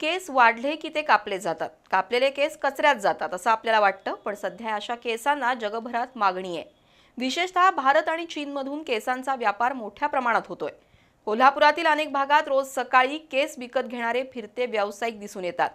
केस वाढले की ते कापले जातात. कापलेले केस कचऱ्यात जातात असं आपल्याला वाटतं पण सध्या अशा केसांना जगभरात मागणी आहे. विशेषतः भारत आणि चीनमधून केसांचा व्यापार मोठ्या प्रमाणात होतोय. कोल्हापुरातील अनेक भागात रोज सकाळी केस विकत घेणारे फिरते व्यावसायिक दिसून येतात.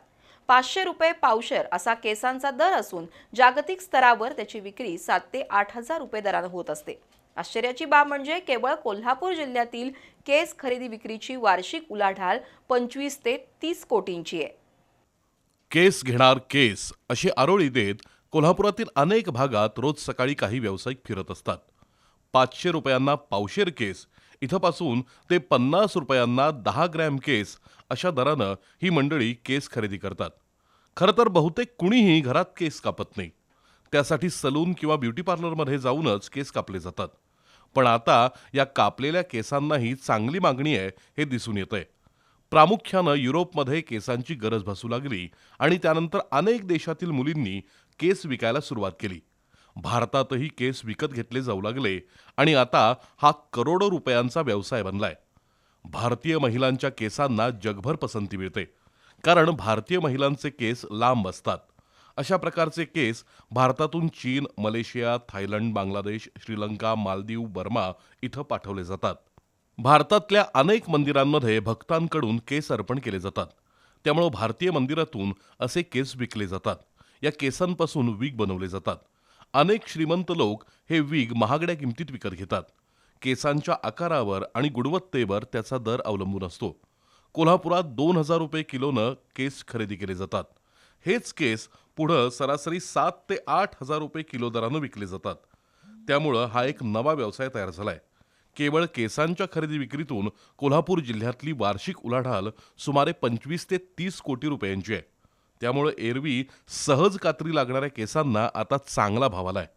पाचशे रुपये पावशेर असा केसांचा दर असून जागतिक स्तरावर त्याची विक्री सात ते आठ हजार रुपये दरानं होत असते. आश्चर्याची बाब म्हणजे केवळ कोल्हापूर जिल्ह्यातील केस खरेदी विक्रीची वार्षिक उलाढाल पंचवीस ते तीस कोटींची आहे. केस घेणार केस अशी आरोळी देत कोल्हापुरातील अनेक भागात रोज सकाळी काही व्यावसायिक फिरत असतात. पाचशे रुपयांना पावशेर केस इथंपासून ते पन्नास रुपयांना दहा ग्रॅम केस अशा दरानं ही मंडळी केस खरेदी करतात. खरं तर बहुतेक कुणीही घरात केस कापत नाही. त्यासाठी सलून किंवा ब्युटी पार्लरमध्ये जाऊनच केस कापले जातात. पण आता या कापलेल्या केसांनाही चांगली मागणी आहे हे दिसून येतंय. प्रामुख्यानं युरोपमध्ये केसांची गरज भासू लागली आणि त्यानंतर अनेक देशातील मुलींनी केस विकायला सुरुवात केली. भारतातही केस विकत घेतले जाऊ लागले आणि आता हा करोडो रुपयांचा व्यवसाय बनलाय. भारतीय महिलांच्या केसांना जगभर पसंती मिळते. कारण भारतीय महिलांचे केस लांब असतात. अशा प्रकारचे केस भारतातून चीन Malaysia Thailand Bangladesh Sri Lanka Maldives Burma इथं पाठवले जातात. भारतातल्या अनेक मंदिरांमध्ये भक्तांकडून केस अर्पण केले जातात. त्यामुळं भारतीय मंदिरातून असे केस विकले जातात. या केसांपासून वीग बनवले जातात. अनेक श्रीमंत लोक हे वीग महागड्या किमतीत विकत घेतात. केसांच्या आकारावर आणि गुणवत्तेवर त्याचा दर अवलंबून असतो. कोल्हापुरात दोन हजार रुपये किलोनं केस खरेदी केले जातात. हेच केस पुढं सरासरी सात ते आठ हजार रुपये किलो दरानं विकले जातात. त्यामुळं हा एक नवा व्यवसाय तयार झालाय. केवळ केसांच्या खरेदी विक्रीतून कोल्हापूर जिल्ह्यातली वार्षिक उलाढाल सुमारे पंचवीस ते तीस कोटी रुपयांची आहे. त्यामुळं एरवी सहज कात्री लागणाऱ्या केसांना आता चांगला भाव आलाय.